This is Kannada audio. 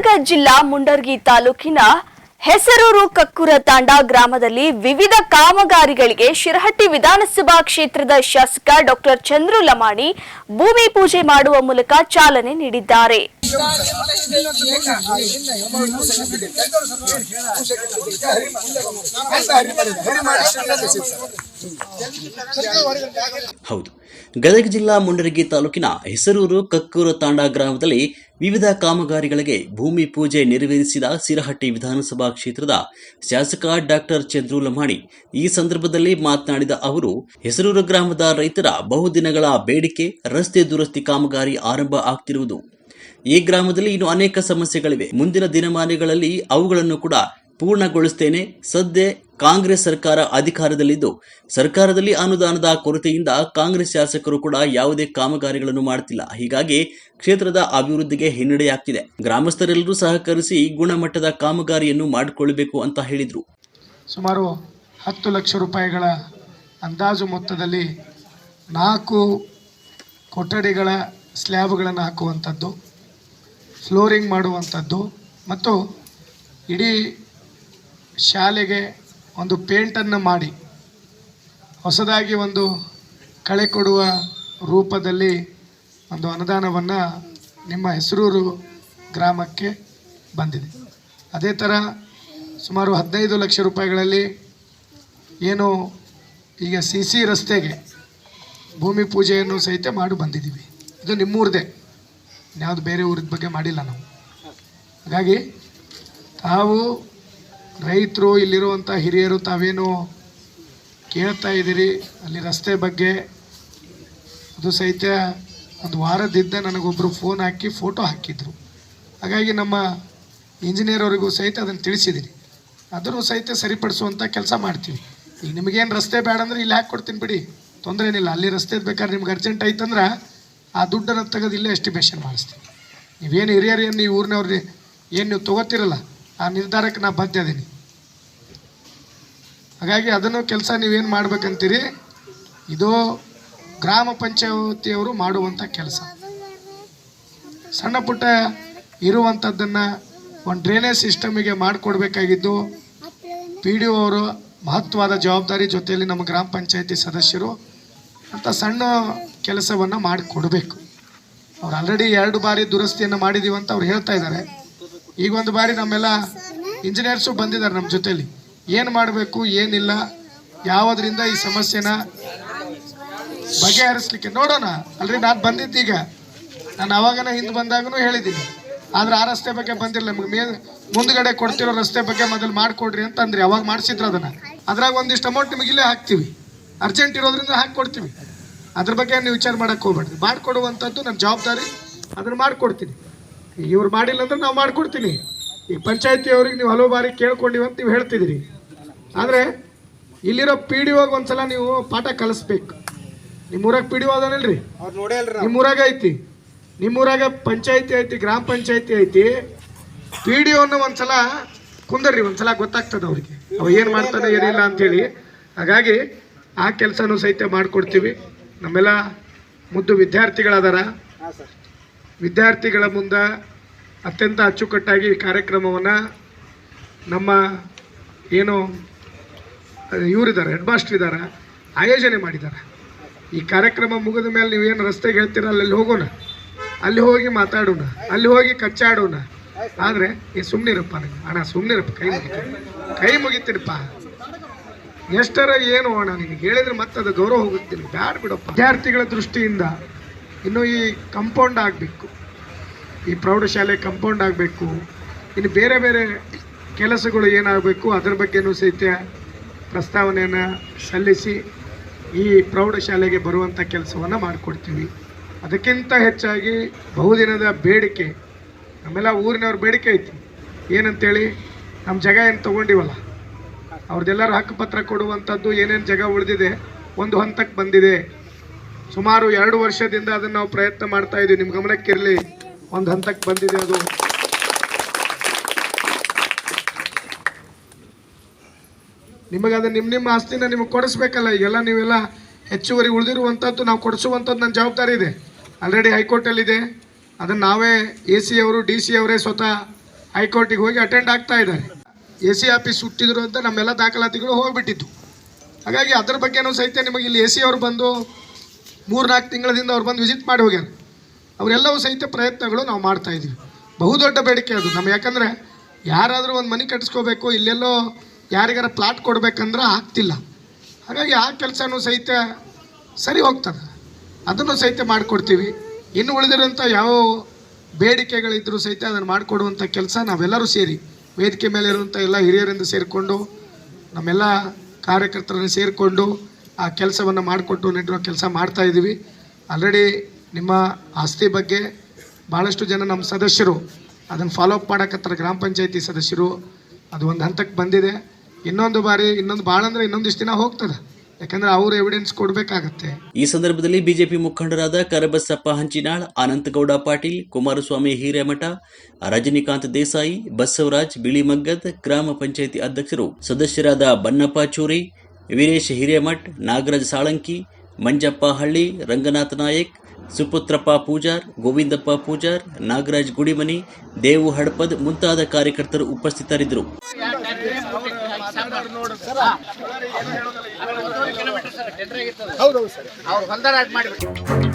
ಗದಗ ಜಿಲ್ಲಾ ಮುಂಡರ್ಗಿ ತಾಲೂಕಿನ ಹೆಸರೂರು ಕಕ್ಕುರ ತಾಂಡ ಗ್ರಾಮದಲ್ಲಿ ವಿವಿಧ ಕಾಮಗಾರಿಗಳಿಗೆ ಶಿರಹಟ್ಟಿ ವಿಧಾನಸಭಾ ಕ್ಷೇತ್ರದ ಶಾಸಕ ಡಾಕ್ಟರ್ ಚಂದ್ರು ಲಮಾಣಿ ಭೂಮಿ ಪೂಜೆ ಮಾಡುವ ಮೂಲಕ ಚಾಲನೆ ನೀಡಿದ್ದಾರೆ. ಹೌದು. ಗದಗ ಜಿಲ್ಲಾ ಮುಂಡರಗಿ ತಾಲೂಕಿನ ಹೆಸರೂರು ಕಕ್ಕೂರು ತಾಂಡ ಗ್ರಾಮದಲ್ಲಿ ವಿವಿಧ ಕಾಮಗಾರಿಗಳಿಗೆ ಭೂಮಿ ಪೂಜೆ ನೆರವೇರಿಸಿದ ಸಿರಹಟ್ಟಿ ವಿಧಾನಸಭಾ ಕ್ಷೇತ್ರದ ಶಾಸಕ ಡಾಕ್ಟರ್ ಚಂದ್ರು ಲಮಾಣಿ ಈ ಸಂದರ್ಭದಲ್ಲಿ ಮಾತನಾಡಿದ ಅವರು, ಹೆಸರೂರು ಗ್ರಾಮದ ರೈತರ ಬಹುದಿನಗಳ ಬೇಡಿಕೆ, ರಸ್ತೆ ದುರಸ್ತಿ ಕಾಮಗಾರಿ ಆರಂಭ ಆಗ್ತಿರುವುದು. ಈ ಗ್ರಾಮದಲ್ಲಿ ಇನ್ನು ಅನೇಕ ಸಮಸ್ಯೆಗಳಿವೆ. ಮುಂದಿನ ದಿನಮಾನಗಳಲ್ಲಿ ಅವುಗಳನ್ನು ಕೂಡ ಪೂರ್ಣಗೊಳಿಸುತ್ತೇನೆ ಸದ್ಯ ಕಾಂಗ್ರೆಸ್ ಸರ್ಕಾರ ಅಧಿಕಾರದಲ್ಲಿದ್ದು, ಸರ್ಕಾರದಲ್ಲಿ ಅನುದಾನದ ಕೊರತೆಯಿಂದ ಕಾಂಗ್ರೆಸ್ ಶಾಸಕರು ಕೂಡ ಯಾವುದೇ ಕಾಮಗಾರಿಗಳನ್ನು ಮಾಡುತ್ತಿಲ್ಲ ಹೀಗಾಗಿ ಕ್ಷೇತ್ರದ ಅಭಿವೃದ್ಧಿಗೆ ಹಿನ್ನಡೆಯಾಗ್ತಿದೆ. ಗ್ರಾಮಸ್ಥರೆಲ್ಲರೂ ಸಹಕರಿಸಿ ಗುಣಮಟ್ಟದ ಕಾಮಗಾರಿಯನ್ನು ಮಾಡಿಕೊಳ್ಳಬೇಕು ಅಂತ ಹೇಳಿದರು. ಸುಮಾರು ಹತ್ತು ಲಕ್ಷ ರೂಪಾಯಿಗಳ ಅಂದಾಜು ಮೊತ್ತದಲ್ಲಿ ನಾಲ್ಕು ಕೊಠಡಿಗಳ ಸ್ಲ್ಯಾಬ್ಗಳನ್ನು ಹಾಕುವಂಥದ್ದು, ಫ್ಲೋರಿಂಗ್ ಮಾಡುವಂಥದ್ದು ಮತ್ತು ಇಡೀ ಶಾಲೆಗೆ ಒಂದು ಪೇಂಟನ್ನು ಮಾಡಿ, ಹೊಸದಾಗಿ ಒಂದು ಕಳೆ ಕೊಡುವ ರೂಪದಲ್ಲಿ ಒಂದು ಅನುದಾನವನ್ನು ನಿಮ್ಮ ಹೆಸರೂರು ಗ್ರಾಮಕ್ಕೆ ಬಂದಿದೆ. ಅದೇ ಥರ ಸುಮಾರು ಹದಿನೈದು ಲಕ್ಷ ರೂಪಾಯಿಗಳಲ್ಲಿ ಏನು ಈಗ ಸಿ ಸಿ ರಸ್ತೆಗೆ ಭೂಮಿ ಪೂಜೆಯನ್ನು ಸಹಿತ ಮಾಡಿ ಬಂದಿದ್ದೀವಿ. ಇದು ನಿಮ್ಮೂರದೇ ಯಾವುದು ಬೇರೆ ಊರಿದ ಬಗ್ಗೆ ಮಾಡಿಲ್ಲ ನಾವು. ಹಾಗಾಗಿ ತಾವು ರೈತರು ಇಲ್ಲಿರುವಂಥ ಹಿರಿಯರು ತಾವೇನು ಕೇಳ್ತಾ ಇದ್ದೀರಿ? ಅಲ್ಲಿ ರಸ್ತೆ ಬಗ್ಗೆ ಅದು ಸಹಿತ ಒಂದು ವಾರದಿದ್ದ ನನಗೊಬ್ಬರು ಫೋನ್ ಹಾಕಿ ಫೋಟೋ ಹಾಕಿದ್ರು. ಹಾಗಾಗಿ ನಮ್ಮ ಇಂಜಿನಿಯರ್ ಅವರಿಗೂ ಸಹಿತ ಅದನ್ನು ತಿಳಿಸಿದ್ದೀನಿ. ಅದನ್ನು ಸಹಿತ ಸರಿಪಡಿಸುವಂಥ ಕೆಲಸ ಮಾಡ್ತೀವಿ. ಈಗ ನಿಮಗೇನು ರಸ್ತೆ ಬೇಡ ಅಂದ್ರೆ ಇಲ್ಲಿ ಹಾಕಿ ಕೊಡ್ತೀನಿ ಬಿಡಿ. ತೊಂದರೆ ಏನಿಲ್ಲ. ಅಲ್ಲಿ ರಸ್ತೆ ಬೇಕಾದ್ರೆ ನಿಮ್ಗೆ ಅರ್ಜೆಂಟ್ ಆಯ್ತಂದ್ರೆ ಆ ದುಡ್ಡನ್ನು ತೆಗೆದು ಇಲ್ಲೇ ಎಸ್ಟಿಮೇಷನ್ ಮಾಡಿಸ್ತೀನಿ. ನೀವೇನು ಹಿರಿಯರು, ಏನು ನೀವು ಊರಿನವ್ರಿ, ಏನು ನೀವು ತೊಗೋತಿರಲ್ಲ? ಆ ನಿರ್ಧಾರಕ್ಕೆ ನಾ ಬದ್ಧ ಹಾಗಾಗಿ ಅದನ್ನು ಕೆಲಸ ನೀವೇನು ಮಾಡ್ಬೇಕಂತೀರಿ? ಇದು ಗ್ರಾಮ ಪಂಚಾಯತಿಯವರು ಮಾಡುವಂಥ ಕೆಲಸ. ಸಣ್ಣ ಪುಟ್ಟ ಇರುವಂಥದ್ದನ್ನು ಒಂದು ಡ್ರೈನೇಜ್ ಸಿಸ್ಟಮಿಗೆ ಮಾಡಿಕೊಡ್ಬೇಕಾಗಿದ್ದು ಪಿ ಡಿ ಒ ಅವರು ಮಹತ್ವದ ಜವಾಬ್ದಾರಿ ಜೊತೆಯಲ್ಲಿ ನಮ್ಮ ಗ್ರಾಮ ಪಂಚಾಯತಿ ಸದಸ್ಯರು ಅಂತ ಸಣ್ಣ ಕೆಲಸವನ್ನು ಮಾಡಿಕೊಡಬೇಕು. ಅವ್ರು ಆಲ್ರೆಡಿ ಎರಡು ಬಾರಿ ದುರಸ್ತಿಯನ್ನು ಮಾಡಿದ್ದೀವಿ ಅಂತ ಅವ್ರು ಹೇಳ್ತಾ ಇದ್ದಾರೆ. ಈಗ ಒಂದು ಬಾರಿ ನಮ್ಮೆಲ್ಲ ಇಂಜಿನಿಯರ್ಸು ಬಂದಿದ್ದಾರೆ ನಮ್ಮ ಜೊತೆಲಿ. ಏನು ಮಾಡಬೇಕು, ಏನಿಲ್ಲ, ಯಾವುದರಿಂದ ಈ ಸಮಸ್ಯೆನ ಬಗೆಹರಿಸ್ಲಿಕ್ಕೆ ನೋಡೋಣ. ಅಲ್ರಿ, ನಾನು ಬಂದಿದ್ದೀಗ. ನಾನು ಅವಾಗನ ಹಿಂದೆ ಬಂದಾಗೂ ಹೇಳಿದ್ದೀನಿ. ಆದ್ರೆ ಆ ರಸ್ತೆ ಬಗ್ಗೆ ಬಂದಿಲ್ಲ. ನಮ್ಗೆ ಮೇ, ಮುಂದ್ಗಡೆ ಕೊಡ್ತಿರೋ ರಸ್ತೆ ಬಗ್ಗೆ ಮೊದಲು ಮಾಡಿಕೊಡ್ರಿ ಅಂತ ಅಂದ್ರಿ ಅವಾಗ ಮಾಡಿಸಿದ್ರು ಅದನ್ನು. ಅದ್ರಾಗ ಒಂದಿಷ್ಟು ಅಮೌಂಟ್ ನಿಮಗೆ ಇಲ್ಲೇ ಹಾಕ್ತೀವಿ. ಅರ್ಜೆಂಟ್ ಇರೋದ್ರಿಂದ ಹಾಕ್ಕೊಡ್ತೀವಿ ಅದ್ರ ಬಗ್ಗೆ ನೀವು ವಿಚಾರ ಮಾಡೋಕೆ ಹೋಗ್ಬೇಡ್ರಿ. ಮಾಡಿಕೊಡುವಂಥದ್ದು ನನ್ನ ಜವಾಬ್ದಾರಿ. ಅದನ್ನು ಮಾಡಿಕೊಡ್ತೀನಿ. ಇವ್ರು ಮಾಡಿಲ್ಲ ಅಂದ್ರೆ ನಾವು ಮಾಡಿಕೊಡ್ತೀನಿ. ಈ ಪಂಚಾಯತಿ ಅವ್ರಿಗೆ ನೀವು ಹಲವು ಬಾರಿ ಕೇಳ್ಕೊಂಡಿವಿ ಅಂತ ನೀವು ಹೇಳ್ತಿದ್ದೀರಿ. ಆದರೆ ಇಲ್ಲಿರೋ ಪಿ ಡಿ ಒಗೆ ಒಂದ್ಸಲ ನೀವು ಪಾಠ ಕಲಿಸ್ಬೇಕು. ನಿಮ್ಮೂರಾಗ ಪಿ ಡಿ ಒ ಅದಾನಲ್ರಿ? ನಿಮ್ಮೂರಾಗ ಐತಿ. ನಿಮ್ಮೂರಾಗ ಪಂಚಾಯತಿ ಐತಿ ಗ್ರಾಮ ಪಂಚಾಯತಿ ಐತಿ. ಪಿ ಡಿ ಒನ್ನು ಒಂದ್ಸಲ ಕುಂದರ್ರಿ ಒಂದ್ಸಲ ಗೊತ್ತಾಗ್ತದೆ ಅವ್ರಿಗೆ. ಅವ ಏನು ಮಾಡ್ತಾನೆ ಏನಿಲ್ಲ ಅಂತೇಳಿ. ಹಾಗಾಗಿ ಆ ಕೆಲಸನೂ ಸಹಿತ ಮಾಡಿಕೊಡ್ತೀವಿ. ನಮ್ಮೆಲ್ಲ ಮುದ್ದು ವಿದ್ಯಾರ್ಥಿಗಳದಾರ. ವಿದ್ಯಾರ್ಥಿಗಳ ಮುಂದೆ ಅತ್ಯಂತ ಅಚ್ಚುಕಟ್ಟಾಗಿ ಕಾರ್ಯಕ್ರಮವನ್ನು ನಮ್ಮ ಏನು ಇವರಿದ್ದಾರೆ ಹೆಡ್ ಮಾಸ್ಟರ್ ಇದ್ದಾರೆ, ಆಯೋಜನೆ ಮಾಡಿದ್ದಾರೆ. ಈ ಕಾರ್ಯಕ್ರಮ ಮುಗಿದ ಮೇಲೆ ನೀವು ಏನು ರಸ್ತೆಗೆ ಹೇಳ್ತೀರ ಅಲ್ಲಿ ಹೋಗೋಣ, ಅಲ್ಲಿ ಹೋಗಿ ಮಾತಾಡೋಣ, ಅಲ್ಲಿ ಹೋಗಿ ಕಚ್ಚಾಡೋಣ. ಆದರೆ ಈ ಸುಮ್ಮನಿರಪ್ಪ ನನಗೆ ಅಣ್ಣ ಸುಮ್ಮನಿರಪ್ಪ ಕೈ ಮುಗಿತೀನಿ. ಕೈ ಮುಗಿತೀರಪ್ಪ ಎಷ್ಟರ ಏನು ಅಣ್ಣ, ನಿನಗೆ ಹೇಳಿದ್ರೆ ಮತ್ತೆ ಅದು ಗೌರವ ಹೋಗುತ್ತೀನಿ ಬ್ಯಾಡ ಬಿಡಪ್ಪ. ವಿದ್ಯಾರ್ಥಿಗಳ ದೃಷ್ಟಿಯಿಂದ ಇನ್ನು ಈ ಕಂಪೌಂಡ್ ಆಗಬೇಕು. ಈ ಪ್ರೌಢಶಾಲೆ ಕಂಪೌಂಡ್ ಆಗಬೇಕು. ಇನ್ನು ಬೇರೆ ಬೇರೆ ಕೆಲಸಗಳು ಏನಾಗಬೇಕು, ಅದರ ಬಗ್ಗೆನೂ ಸಹಿತ ಪ್ರಸ್ತಾವನೆಯನ್ನು ಸಲ್ಲಿಸಿ ಈ ಪ್ರೌಢಶಾಲೆಗೆ ಬರುವಂಥ ಕೆಲಸವನ್ನು ಮಾಡಿಕೊಡ್ತೀವಿ. ಅದಕ್ಕಿಂತ ಹೆಚ್ಚಾಗಿ ಬಹುದಿನದ ಬೇಡಿಕೆ, ನಮ್ಮೆಲ್ಲ ಊರಿನವ್ರ ಬೇಡಿಕೆ ಐತಿ. ಏನಂತೇಳಿ ನಮ್ಮ ಜಾಗ ಏನು ತೊಗೊಂಡಿವಲ್ಲ, ಅವ್ರದ್ದೆಲ್ಲರೂ ಹಕ್ಕುಪತ್ರ ಕೊಡುವಂಥದ್ದು ಏನೇನು ಜಾಗ ಉಳಿದಿದೆ, ಒಂದು ಹಂತಕ್ಕೆ ಬಂದಿದೆ. ಸುಮಾರು ಎರಡು ವರ್ಷದಿಂದ ಅದನ್ನು ನಾವು ಪ್ರಯತ್ನ ಮಾಡ್ತಾ ಇದ್ದೀವಿ ನಿಮ್ಮ ಗಮನಕ್ಕಿರಲಿ, ಒಂದು ಹಂತಕ್ಕೆ ಬಂದಿದೆ ಅದು. ನಿಮಗೆ ಅದು ನಿಮ್ಮ ನಿಮ್ಮ ಆಸ್ತಿನ ನಿಮಗೆ ಕೊಡಿಸ್ಬೇಕಲ್ಲ, ಈಗೆಲ್ಲ ನೀವೆಲ್ಲ ಹೆಚ್ಚುವರಿ ಉಳಿದಿರುವಂಥದ್ದು ನಾವು ಕೊಡಿಸುವಂಥದ್ದು ನನ್ನ ಜವಾಬ್ದಾರಿ ಇದೆ. ಆಲ್ರೆಡಿ ಹೈಕೋರ್ಟಲ್ಲಿದೆ ಅದನ್ನು ನಾವೇ ಎ ಸಿ ಅವರು ಡಿ ಸಿ ಅವರೇ ಸ್ವತಃ ಹೈಕೋರ್ಟಿಗೆ ಹೋಗಿ ಅಟೆಂಡ್ ಆಗ್ತಾ ಇದ್ದಾರೆ. ಎ ಸಿ ಆಫೀಸ್ ಸುಟ್ಟಿದ್ರು ಅಂತ ನಮ್ಮೆಲ್ಲ ದಾಖಲಾತಿಗಳು ಹೋಗ್ಬಿಟ್ಟಿತ್ತು. ಹಾಗಾಗಿ ಅದ್ರ ಬಗ್ಗೆನೂ ಸಹಿತ ನಿಮಗೆ ಇಲ್ಲಿ ಎ ಸಿ ಅವರು ಬಂದು ಮೂರ್ನಾಲ್ಕು ತಿಂಗಳದಿಂದ ಅವ್ರು ಬಂದು ವಿಸಿಟ್ ಮಾಡಿ ಹೋಗ್ಯಾರ. ಅವರೆಲ್ಲವೂ ಸಹಿತ ಪ್ರಯತ್ನಗಳು ನಾವು ಮಾಡ್ತಾ ಇದ್ದೀವಿ ಬಹುದೊಡ್ಡ ಬೇಡಿಕೆ ಅದು. ನಮ್ಮ ಯಾಕಂದರೆ ಯಾರಾದರೂ ಒಂದು ಮನೆ ಕಟ್ಟಿಸ್ಕೋಬೇಕು, ಇಲ್ಲೆಲ್ಲೋ ಯಾರಿಗಾರ ಪ್ಲಾಟ್ ಕೊಡ್ಬೇಕಂದ್ರೆ ಆಗ್ತಿಲ್ಲ. ಹಾಗಾಗಿ ಆ ಕೆಲಸನೂ ಸಹಿತ ಸರಿ ಹೋಗ್ತದೆ. ಅದನ್ನು ಸಹಿತ ಮಾಡಿಕೊಡ್ತೀವಿ. ಇನ್ನು ಉಳಿದಿರೋಂಥ ಯಾವ ಬೇಡಿಕೆಗಳಿದ್ದರೂ ಸಹಿತ ಅದನ್ನು ಮಾಡಿಕೊಡುವಂಥ ಕೆಲಸ ನಾವೆಲ್ಲರೂ ಸೇರಿ, ವೇದಿಕೆ ಮೇಲೆ ಇರುವಂಥ ಎಲ್ಲ ಹಿರಿಯರಿಂದ ಸೇರಿಕೊಂಡು, ನಮ್ಮೆಲ್ಲ ಕಾರ್ಯಕರ್ತರನ್ನು ಸೇರಿಕೊಂಡು ಆ ಕೆಲಸವನ್ನು ಮಾಡಿಕೊಟ್ಟು ನೆಟ್ಟಿರೋ ಕೆಲಸ ಮಾಡ್ತಾ ಇದ್ದೀವಿ ಆಲ್ರೆಡಿ ನಿಮ್ಮ ಆಸ್ತಿ ಬಗ್ಗೆ ಭಾಳಷ್ಟು ಜನ ನಮ್ಮ ಸದಸ್ಯರು, ಅದನ್ನು ಫಾಲೋ ಅಪ್ ಮಾಡಕತ್ತಾರೆ ಗ್ರಾಮ ಪಂಚಾಯತಿ ಸದಸ್ಯರು, ಅದು ಒಂದು ಹಂತಕ್ಕೆ ಬಂದಿದೆ. ಇನ್ನೊಂದು ಬಾರಿ ಇನ್ನೊಂದು ಭಾಳ ಅಂದ್ರೆ ಇನ್ನೊಂದಿಷ್ಟು ದಿನ ಹೋಗ್ತದೆ. ಯಾಕಂದ್ರೆ ಅವರು ಎವಿಡೆನ್ಸ್ ಕೊಡಬೇಕಾಗತ್ತೆ. ಈ ಸಂದರ್ಭದಲ್ಲಿ ಬಿಜೆಪಿ ಮುಖಂಡರಾದ ಕರಬಸಪ್ಪ ಹಂಚಿನಾಳ್ ಅನಂತಗೌಡ ಪಾಟೀಲ್ ಕುಮಾರಸ್ವಾಮಿ ಹಿರೇಮಠ ರಜನಿಕಾಂತ್ ದೇಸಾಯಿ ಬಸವರಾಜ್ ಬಿಳಿಮಗ್ಗದ್ ಗ್ರಾಮ ಪಂಚಾಯಿತಿ ಅಧ್ಯಕ್ಷರು ಸದಸ್ಯರಾದ ಬನ್ನಪ್ಪ ಚೂರಿ ವೀರೇಶ್ ಹಿರೇಮಠ್ ನಾಗರಾಜ್ ಸಾಳಂಕಿ ಮಂಜಪ್ಪ ಹಳ್ಳಿ ರಂಗನಾಥ್ ನಾಯಕ್ ಸುಪುತ್ರಪ್ಪ ಪೂಜಾರ್ ಗೋವಿಂದಪ್ಪ ಪೂಜಾರ್ ನಾಗರಾಜ್ ಗುಡಿಮನಿ ದೇವು ಹಡಪದ್ ಮುಂತಾದ ಕಾರ್ಯಕರ್ತರು ಉಪಸ್ಥಿತರಿದ್ದರು. ಅವ್ರು ಹೊಲ್ದಾರ ಮಾಡಿಬಿಟ್ಟು